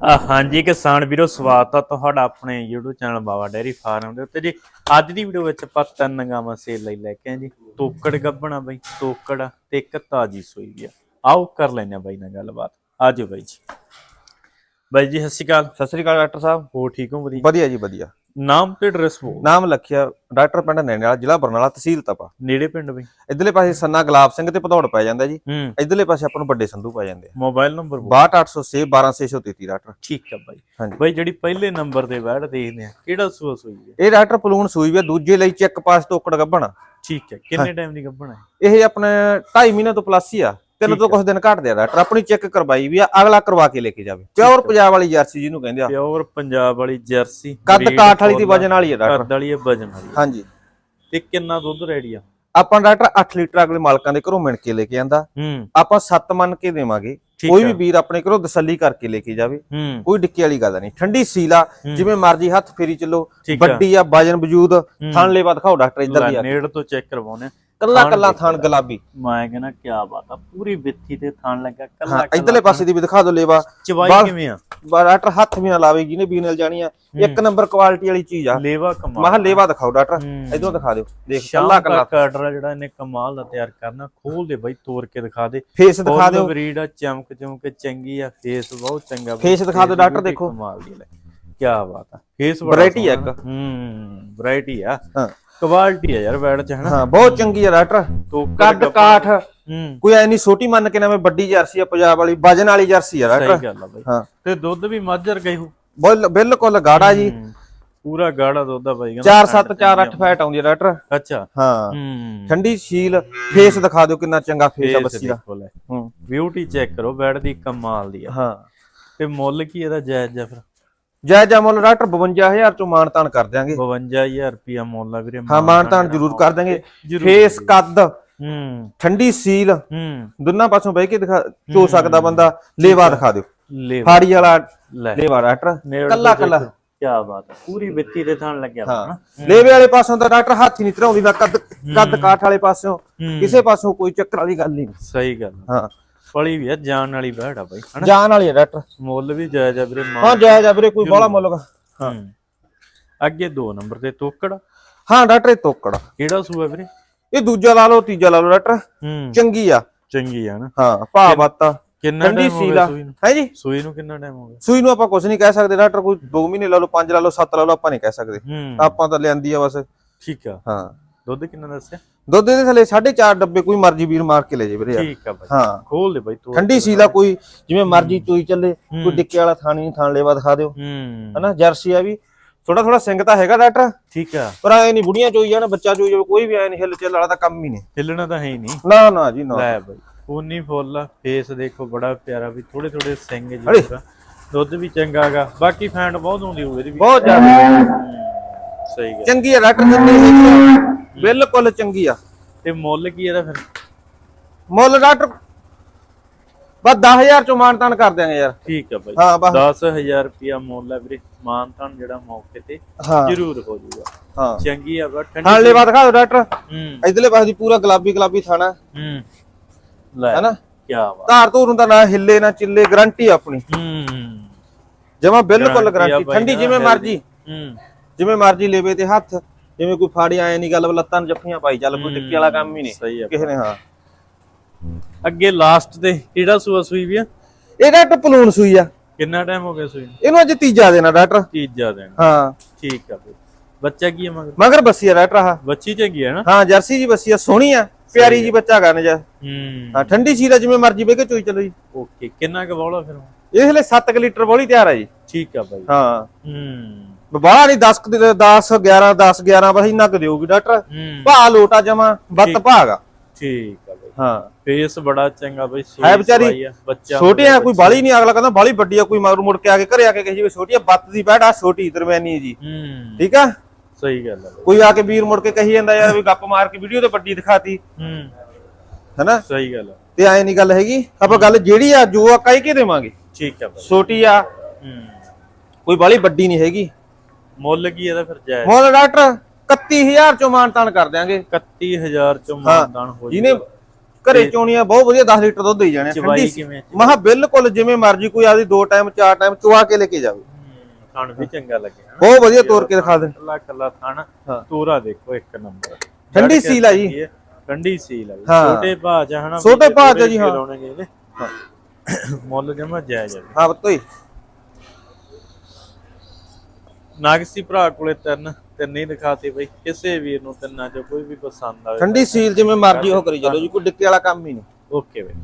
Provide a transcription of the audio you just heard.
ਆ ਹਾਂਜੀ ਕਿਸਾਨ ਵੀਰੋ ਸਵਾਗਤ ਆ ਤੁਹਾਡਾ ਆਪਣੇ YouTube channel Baba dairy farm ਦੇ ਉੱਤੇ ਜੀ। ਅੱਜ ਦੀ ਵੀਡੀਓ ਵਿੱਚ ਆਪਾਂ ਤਿੰਨ ਗਾਵਾਂ ਸੇਲ ਲਈ ਲੈ ਕੇ ਆਏ ਜੀ। ਤੋਕੜ ਗੱਬਣਾ ਬਈ ਤੋਕੜ ਤੇ ਇੱਕ ਤਾਜੀ ਸੂਈ ਵੀ ਆ। ਆਓ ਕਰ ਲੈਨੇ ਆ ਬਾਈ ਨਾਲ ਗੱਲਬਾਤ। ਆਜੋ ਬਾਈ ਜੀ। ਬਾਈ ਜੀ ਸਤਿ ਸ਼੍ਰੀ ਅਕਾਲ। ਸਤਿ ਸ੍ਰੀ ਅਕਾਲ ਡਾਕਟਰ ਸਾਹਿਬ। ਹੋ ਠੀਕ ਹੋ ਵਧੀਆ? ਵਧੀਆ ਜੀ ਵਧੀਆ। ਨਾਮ ਤੇ ਐਡਰੈਸ ਬੋ ਨਾਮ ਲਖਿਆ ਡਾਕਟਰ ਪਿੰਡ ਨੈਣੇ ਵਾਲਾ ਜ਼ਿਲ੍ਹਾ ਬਰਨਾਲਾ ਤਹਿਸੀਲ ਤਪਾ। ਨੇੜੇ ਪਿੰਡ ਬਈ ਇਧਰਲੇ ਪਾਸੇ ਸੰਨਾ ਗੁਲਾਬ ਸਿੰਘ ਤੇ ਭਦੌੜ ਪੈ ਜਾਂਦਾ ਜੀ। ਹੂੰ। ਇਧਰਲੇ ਪਾਸੇ ਆਪਾਂ ਨੂੰ ਵੱਡੇ ਸੰਧੂ ਪੈ ਜਾਂਦੇ ਆ। ਮੋਬਾਈਲ ਨੰਬਰ ਬੋ 62806 12633 ਡਾਕਟਰ। ਠੀਕ ਆ ਬਾਈ। ਬਾਈ ਜਿਹੜੀ ਪਹਿਲੇ ਨੰਬਰ ਤੇ ਬੈਠ ਦੇਖਦੇ ਆ ਕਿਹੜਾ ਸੂਆ ਸੂਈ ਹੈ ਇਹ ਡਾਕਟਰ ਪਲੂਣ ਸੂਈ ਵੀ ਆ, ਦੂਜੇ ਲਈ ਚੈੱਕ ਪਾਸ ਤੋਕੜ ਗੱਭਣਾ। ਠੀਕ ਹੈ ਕਿੰਨੇ ਟਾਈਮ ਦੀ ਗੱਭਣਾ ਹੈ ਇਹ? ਆਪਣੇ 2.5 ਮਹੀਨੇ ਤੋਂ ਪਲੱਸ ਹੀ ਆ। ਤਿੰਨ ਤੋਂ ਕੁਝ ਦਿਨ ਘੱਟਦੇ ਆ ਡਾਕਟਰ ਆਪਣੀ ਚੈੱਕ ਕਰਵਾਈ ਵੀ ਆ ਅਗਲਾ ਕਰਵਾ ਕੇ ਲੈ ਕੇ ਜਾਵੇ। ਪਿਓਰ ਪੰਜਾਬ ਵਾਲੀ ਜਰਸੀ ਜਿਹਨੂੰ ਕਹਿੰਦੇ ਆ। ਪਿਓਰ ਪੰਜਾਬ ਵਾਲੀ ਜਰਸੀ ਕੱਦ ਕਾਠ ਵਾਲੀ ਦੀ ਵਜਨ ਵਾਲੀ ਆ ਡਾਕਟਰ। ਕੱਦ ਵਾਲੀ ਹੈ ਵਜਨ ਵਾਲੀ ਹੈ। ਹਾਂਜੀ। ਤੇ ਕਿੰਨਾ ਦੁੱਧ ਰੈਡੀ ਆ? ਆਪਾਂ ਡਾਕਟਰ 8 ਲੀਟਰ ਅਗਲੇ ਮਾਲਕਾਂ ਦੇ ਘਰੋਂ ਮਿਣ ਕੇ ਲੈ ਕੇ ਆਂਦਾ। ਹੂੰ। ਆਪਾਂ 7 ਮੰਨ ਕੇ ਦੇਵਾਂਗੇ। ਕੋਈ। ਵੀ ਵੀਰ ਆਪਣੇ ਘਰੋਂ ਤਸੱਲੀ ਕਰਕੇ ਲੈ ਕੇ ਜਾਵੇ। ਹੂੰ। ਕੋਈ ਡਿੱਕੇ ਵਾਲੀ ਗੱਲ ਨਹੀਂ। ਠੰਡੀ ਸੀਲਾ ਹੂੰ। ਜਿਵੇਂ ਮਰਜ਼ੀ ਹੱਥ ਫੇਰੀ ਚੱਲੋ। ਵੱਡੀ ਆ ਵਜਨ ਵਜੂਦ। ਥਣ ਲੇਵਾ ਦਿਖਾਓ ਡਾਕਟਰ ਇੱਧਰ ਦੀ ਆ ਨੇੜ ਤੋਂ ਚੈੱਕ ਕਰਵਾਉਣੇ ਆ। ਕੱਲਾ ਕੱਲਾ ਥਣ ਗੁਲਾਬੀ। ਮੈਂ ਕਹਿੰਦਾ ਕੀ ਬਾਤ ਆ ਪੂਰੀ ਵਿੱਥੀ ਤੇ ਥਣ ਲੱਗਾ ਕੱਲਾ ਹਾਂ ਇਧਰਲੇ ਪਾਸੇ ਦੀ ਵੀ ਦਿਖਾ ਦਿਓ ਲੇਵਾ। ਚਵਾਈ ਕਿਵੇਂ ਆ? ਡਾਕਟਰ ਹੱਥ ਵੀ ਨਾ ਲਾਵੇ ਜਿਹਨੇ ਵੀ ਨਾਲ ਜਾਣੀ ਆ ਇੱਕ ਨੰਬਰ ਕੁਆਲਿਟੀ ਵਾਲੀ ਚੀਜ਼ ਆ। ਲੇਵਾ ਕਮਾਲ ਮੈਂ ਲੇਵਾ ਦਿਖਾਓ ਡਾਕਟਰ। ਇਧਰੋਂ ਦਿਖਾ ਦਿਓ। ਦੇਖ ਕੱਲਾ ਕੱਲਾ ਕਾਟਰ ਜਿਹੜਾ ਇਹਨੇ ਕਮਾਲ ਦਾ ਤਿਆਰ ਕਰਨਾ ਖੋਲ ਦੇ ਬਾਈ ਤੋੜ ਕੇ ਦਿਖਾ ਦੇ। ਫੇਸ ਦਿਖਾ ਦਿਓ। ਬਰੀਡ ਆ ਚਮਕ ਚਮਕ ਚੰਗੀ ਆ ਫੇਸ ਬਹੁਤ ਚੰਗਾ Face ਦਿਖਾ ਦਿਓ ਡਾਕਟਰ, ਦੇਖੋ। ਕਮਾਲ ਦੀ ਲੈ ਕੀ ਬਾਤ ਆ। ਫੇਸ Variety ਆ। ਇੱਕ। ਹੂੰ ਵੈਰਾਈਟੀ ਆ। ਹਾਂ। ਕੁਆਲਿਟੀ ਆ ਯਾਰ ਬੈਡ ਚ ਹਨਾ? ਹਾਂ ਬਹੁਤ ਚੰਗੀ ਆ ਤੋਕੜ ਕੱਦ ਕਾਠ। ਹੂੰ। ਕੋਈ ਐ ਨਹੀਂ ਛੋਟੀ ਮੰਨ ਕੇ ਨਾ ਮੈਂ ਵੱਡੀ ਜਰਸੀ ਆ ਪੰਜਾਬ ਵਾਲੀ ਵਜਨ ਵਾਲੀ ਜਰਸੀ ਆ ਸਹੀ ਡਾਕਟਰ ਗੱਲ ਆ ਬਾਈ। ਹਾਂ। ਤੇ ਦੁੱਧ ਵੀ ਮਾਝਰ ਗਈ ਹੋ। ਬਿਲ- ਬਿਲਕੁਲ ਗਾੜਾ ਜੀ। ਪੂਰਾ ਗਾੜਾ ਦੁੱਧ ਆ ਬਾਈ 4 7 4 8 ਫੈਟ ਆਉਂਦੀ ਆ ਡਾਕਟਰ ਅੱਛਾ। ਹਾਂ। ਠੰਡੀ ਸੀਲ ਫੇਸ ਦਿਖਾ ਦਿਓ ਕਿੰਨਾ ਚੰਗਾ ਫੇਸ ਆ ਬੱਸੀ ਦਾ। ਹੂੰ। ਬਿਊਟੀ ਚੈੱਕ ਕਰੋ ਬੈਡ ਦੀ ਕਮਾਲ ਦੀ ਆ। ਹਾਂ। ਤੇ ਮੁੱਲ ਕੀ ਇਹਦਾ ਜਾਇਜ਼ ਜਾ ਫਿਰ? ਜੈ ਜੈ ਮੁੱਲ ਡਾਕਟਰ 52000 ਚੋਂ ਮਾਨਤਾਨ ਕਰ ਦਿਆਂਗੇ। 52000 ਰੁਪਿਆ ਮੁੱਲ ਆ ਵੀਰੇ ਹਾਂ ਮਾਨਤਾਨ ਜ਼ਰੂਰ ਕਰ ਦਿਆਂਗੇ। ਫੇਸ ਕੱਦ ਹੂੰ। ਠੰਡੀ ਸੀਲ ਹੂੰ। ਦੋਨਾਂ ਪਾਸੋਂ ਬਹਿ ਕੇ ਦਿਖਾ ਚੋ ਸਕਦਾ ਬੰਦਾ ਲੇਵਾ ਦਿਖਾ ਦਿਓ। ਫਾੜੀ ਵਾਲਾ ਲੇਵਾ ਡਾਕਟਰ ਕੱਲਾ ਕੱਲਾ। ਕੀ ਬਾਤ ਹੈ ਪੂਰੀ ਵਿੱਤੀ ਦੇ ਥਣ ਲੱਗਿਆ ਹਾਂ। ਲੇਵੇ ਵਾਲੇ ਪਾਸੋਂ ਤਾਂ ਡਾਕਟਰ ਹੱਥ ਹੀ ਨਹੀਂ ਧਰਾਉਂਦੀ ਨਾ ਕੱਦ ਕੱਦ ਕਾਠ ਵਾਲੇ ਪਾਸੋਂ। ਕਿਸੇ ਪਾਸੋਂ ਕੋਈ ਚੱਕਰ ਵਾਲੀ ਗੱਲ ਨਹੀਂ। ਸਹੀ ਗੱਲ। ਹਾਂ। ਫਲੀ ਵੀ ਆ ਜਾਨ ਵਾਲੀ ਬੈੜ ਆ ਬਾਈ ਹਨਾ? ਜਾਨ ਵਾਲੀ ਹੈ ਡਾਕਟਰ। ਮੁੱਲ ਵੀ ਜਾਇਜ਼ ਆ ਵੀਰੇ ਹਾਂ ਜੈ ਜੈ ਵੀਰੇ ਕੋਈ ਬੋਲਾ ਮੁੱਲ ਹਾਂ। ਅੱਗੇ 2 ਨੰਬਰ ਤੇ ਤੋਕੜ। ਹਾਂ ਡਾਕਟਰ ਇਹ ਤੋਕੜ। ਕਿਹੜਾ ਸੂਆ ਵੀਰੇ? ਇਹ ਦੂਜਾ ਲਾ ਲਓ ਤੀਜਾ ਲਾ ਲਓ ਡਾਕਟਰ। ਚੰਗੀ ਆ। ਚੰਗੀ ਆ ਨਾ। ਹਾਂ ਭਾ ਬਾਤਾ। ਕਿੰਨਾ ਟਾਈਮ ਹੋ ਗਿਆ ਆ। ਸੂਈ ਨੂੰ? ਹੈ ਜੀ? ਸੂਈ ਨੂੰ ਕਿੰਨਾ ਟਾਈਮ ਹੋ ਗਿਆ? ਸੂਈ ਨੂੰ ਆਪਾਂ ਕੁਝ ਨਹੀਂ ਕਹਿ ਸਕਦੇ ਡਾਕਟਰ ਕੋਈ 2 ਮਹੀਨੇ ਲਾ ਲਓ 5 ਲਾ ਲਓ 7 ਲਾ ਲਓ ਆਪਾਂ ਨਹੀਂ ਕਹਿ ਸਕਦੇ। ਆਪਾਂ ਤਾਂ ਲਿਆਂਦੀ ਆ ਬਸ। ਠੀਕ ਆ। ਹਾਂ। ਦੁੱਧ ਕਿੰਨਾ ਦੱਸਿਆ? ਦੁੱਧ ਦੇ ਥੱਲੇ 4.5 ਡੱਬੇ ਕੋਈ ਮਰਜ਼ੀ ਵੀਰ ਮਾਰ ਕੇ ਲੈ ਜੇ ਵੀਰੇ। ਠੀਕ ਆ ਬਾਈ। ਹਾਂ। ਖੋਲ ਦੇ ਬਾਈ ਤੂੰ। ਠੰਡੀ ਸੀਲਾ ਕੋਈ ਜਿਵੇਂ ਮਰਜ਼ੀ ਚੋਈ ਚੱਲੇ ਕੋਈ ਡਿੱਕੇ ਵਾਲਾ ਥਾਣੀ ਥਾਣ ਲੇਵਾ ਦਿਖਾ ਦਿਓ। ਹੂੰ। ਹਨਾ ਜਰਸੀ ਆ ਵੀ। ਥੋੜਾ ਥੋੜਾ ਸਿੰਘ ਤਾਂ ਹੈਗਾ ਡਾਕਟਰ। ਠੀਕ ਆ। ਪਰ ਐ ਨਹੀਂ ਬੁੜੀਆਂ ਚੋਈ ਜਾਣ ਬੱਚਾ ਚੋਈ ਜਾਵੇ ਕੋਈ ਵੀ ਐ ਨਹੀਂ ਹਿੱਲ ਚੱਲ ਵਾਲਾ ਤਾਂ ਕੰਮ ਹੀ ਨਹੀਂ। ਹਿੱਲਣਾ ਤਾਂ ਹੈ ਹੀ ਨਹੀਂ। ਨਾ ਨਾ ਜੀ ਨਾ। ਲੈ ਬਾਈ ਉਨੀ ਫੁੱਲ ਫੇਸ ਦੇਖੋ ਬੜਾ ਪਿਆਰਾ ਵੀ ਥੋੜੇ ਥੋੜੇ ਸਿੰਘ ਜੀ। ਦੁੱਧ ਵੀ ਚੰਗਾ ਹੈਗਾ ਬਾਕੀ ਫੈਂਟ ਬਹੁਤ ਹੁੰਦੀ ਹੋਊ ਇਹਦੀ ਵੀ। ਬਹੁਤ ਜ਼ਿਆਦਾ। ਹੂੰ, ਸਹੀ ਗੱਲ। ਚੰਗੀ ਆ ਡਾਕਟਰ ਜਿੰਨੀ ਬਿਲਕੁਲ ਚੰਗੀ ਆ। ਤੇ ਮੁੱਲ ਕੀ ਇਹਦਾ ਫਿਰ? ਮੁੱਲ ਡਾਕਟਰ ਬਸ 10000 ਚੋਂ ਮਾਨਤਾਨ ਕਰ ਦਿਆਂਗੇ ਯਾਰ। ਠੀਕ ਆ ਬਾਈ। ਹਾਂ ਬਸ। 10000 ਰੁਪਿਆ ਮੁੱਲ ਆ ਵੀਰੇ। ਮਾਨਤਾਨ ਜਿਹੜਾ ਮੌਕੇ ਤੇ ਜ਼ਰੂਰ ਹੋ ਜਾਊਗਾ। ਹਾਂ। ਚੰਗੀ ਆ ਬਾ ਹਾਂ ਠੰਡੀ ਲੇਵਾ ਦਿਖਾ ਦਿਓ ਡਾਕਟਰ। ਹੂੰ। ਇਧਰਲੇ ਪਾਸੇ ਦੀ ਪੂਰਾ ਗੁਲਾਬੀ ਗੁਲਾਬੀ ਥਾਣਾ ਹੂੰ। ਲੈ ਹੈਨਾ? ਕੀ ਬਾਤ। ਧਾਰ ਧੂਰ ਹੁੰਦਾ ਨਾ ਹਿੱਲੇ ਨਾ ਚਿੱਲੇ ਗਰੰਟੀ ਆਪਣੀ। ਹੂੰ। ਜਮਾ ਬਿਲਕੁਲ ਗਰੰਟੀ ਠੰਡੀ ਜਿਵੇਂ। ਮਰਜ਼ੀ। ਹੂੰ। ਜਿਵੇਂ ਮਰਜ਼ੀ ਲੇਵੇ ਤੇ ਹੱਥ। ਜਿਵੇਂ ਕੋਈ ਫਾੜੀ ਆਏ ਨਹੀਂ ਗੱਲ ਲੱਤਾਂ ਨੂੰ ਜੱਫੀਆਂ ਪਾਈ ਚੱਲ ਕੋਈ ਟਿੱਕੇ ਵਾਲਾ ਕੰਮ ਹੀ ਨਹੀਂ ਕਿਸੇ ਨੇ ਹਾਂ। ਅੱਗੇ ਲਾਸਟ ਤੇ ਕਿਹੜਾ ਸੂਆ ਸੂਈ ਵੀ ਆ? ਇਹ ਡਾਕਟਰ ਪਲੂਨ ਸੂਈ ਆ। ਕਿੰਨਾ ਟਾਈਮ ਹੋ ਗਿਆ ਸੂਈ? ਇਹਨੂੰ ਅੱਜ ਤੀਜਾ ਦੇਣਾ ਡਾਕਟਰ। ਤੀਜਾ ਦਿਨ। ਹਾਂ। ਠੀਕ ਆ ਬੱਚਾ ਕੀ ਹੈ ਮਗਰ? ਮਗਰ ਬੱਸੀ ਆ ਡਾਕਟਰ ਆ ਬੱਚੀ ਚੰਗੀ ਹੈ ਨਾ? ਹਾਂ ਜਰਸੀ ਜੀ ਬੱਸੀ ਆ ਸੋਹਣੀ ਆ। ਪਿਆਰੀ ਜੀ ਬੱਚਾ ਗਾ ਨਜਾ ਹੂੰ। ਹਾਂ ਠੰਡੀ ਸੀ ਦਾ ਜਿਵੇਂ ਮਰਜ਼ੀ ਬਹਿ ਕੇ ਚੋਈ ਚੱਲੋ ਜੀ। ਓਕੇ ਕਿੰਨਾ ਕੁ ਬੌਲਾ ਫਿਰ? ਇਹ ਹਲੇ 7 ਲੀਟਰ ਬੋਲੀ ਤਿਆਰ ਆ ਜੀ। ਠੀਕ ਆ ਬਾਈ। ਹਾਂ। ਹੂੰ। ਬਾਹਲਾ ਨਹੀਂ 10 10 11 10 11 ਬਸ ਇੰਨਾ ਕੁ ਦਿਓਗੀ ਡਾਕਟਰ। ਹੂੰ। ਭਾ ਲੋਟਾ ਜਮਾ ਬੱਤ ਭਾਗਾ ਠੀਕ ਆ ਬਾਈ। ਹਾਂ। ਫੇਸ ਬੜਾ ਚੰਗਾ ਬਾਈ ਹੈ ਵਿਚਾਰੀ ਬੱਚਾ ਛੋਟੇ ਆ ਕੋਈ ਬਾਲੀ ਨਹੀਂ ਅਗਲਾ ਕਹਿੰਦਾ ਬਾਲੀ ਵੱਡੀ ਆ ਕੋਈ ਮਗਰ ਮੁੜ ਕੇ ਆ ਕੇ ਘਰੇ ਆ ਕੇ ਕਹੇ ਜੀ ਛੋਟੀ ਆ ਬੱਤ ਦੀ ਬੈਠ ਆ ਛੋਟੀ ਦਰਮਿਆਨੀ ਜੀ। ਠੀਕ ਆ? ਸਹੀ ਗੱਲ ਆ ਕੋਈ ਆ ਕੇ ਵੀਰ ਮੁੜ ਕੇ ਕਹੀ ਜਾਂਦਾ ਯਾਰ ਵੀ ਗੱਪ ਮਾਰ ਕੇ ਵੀਡੀਓ ਤੇ ਵੱਡੀ ਦਿਖਾਤੀ। ਹੂੰ। ਹੈਨਾ? ਸਹੀ ਗੱਲ ਆ। ਤੇ ਐ ਨਹੀਂ ਗੱਲ ਹੈਗੀ। ਆਪਾਂ ਗੱਲ ਜਿਹੜੀ ਆ ਜੋ ਆ ਕਹਿ ਕੇ ਦੇਵਾਂਗੇ। ਠੀਕ ਆ ਬਾਈ। ਛੋਟੀ ਆ। ਹੂੰ। ਕੋਈ ਬਾਲੀ ਵੱਡੀ ਨਹੀਂ ਹੈਗੀ। ਮੁੱਲ ਕੀ ਇਹਦਾ ਫਿਰ ਜਾਇਜ਼? ਮੁੱਲ ਡਾਕਟਰ 31000 ਚੋਂ ਮਾਨਤਾਨ ਕਰ ਦਿਆਂਗੇ। 31000 ਚੋਂ ਮਾਨਦਾਨ ਹੋ ਜਿਹਨੇ ਘਰੇ ਚੋਣੀਆਂ ਬਹੁਤ ਵਧੀਆ 10 ਲੀਟਰ ਦੁੱਧ ਦੇਈ ਜਾਣੇ ਠੰਡੀ ਮਹਾ ਬਿਲਕੁਲ ਜਿਵੇਂ ਮਰਜ਼ੀ ਕੋਈ ਆਦੀ ਦੋ ਟਾਈਮ ਚਾਰ ਟਾਈਮ ਚਵਾ ਕੇ ਲੈ ਕੇ ਜਾਵੇ। ਖਾਣ ਵੀ ਚੰਗਾ ਲੱਗਿਆ। ਬਹੁਤ ਵਧੀਆ ਤੋਰ ਕੇ ਦਿਖਾ ਦੇ। ਕੱਲਾ ਕੱਲਾ ਥਾਣਾ। ਤੋਰਾ ਦੇਖੋ ਇੱਕ ਨੰਬਰ। ਠੰਡੀ ਸੀਲ ਆ ਜੀ। ਠੰਡੀ ਸੀਲ ਆ ਜੀ। ਛੋਟੇ ਚ ਹਨਾ ਛੋਟੇ ਚ ਜੀ, ਹਾਂ। ਮੁੱਲ ਜਮਾ ਜਾਇਜ਼ ਆ ਜੀ। ਹਾਂ ਬਤੋਈ ਨਾਗਸੀ ਭਰਾ ਕੋਲੇ ਤਿੰਨ ਤਿੰਨ ਹੀ ਦਿਖਾਤੇ ਬਈ। ਕਿਸੇ ਵੀਰ ਨੂੰ ਤਿੰਨਾਂ ਚੋਂ ਕੋਈ ਵੀ ਪਸੰਦ ਆਵੇ। ਠੰਡੀ ਸੀਲ ਜਿਵੇਂ ਮਰਜ਼ੀ ਉਹ ਕਰੀ ਚੱਲੋ ਜੀ ਕੋਈ ਡਿੱਕੇ ਵਾਲਾ ਕੰਮ ਹੀ ਨਹੀਂ। ਓਕੇ ਬਈ।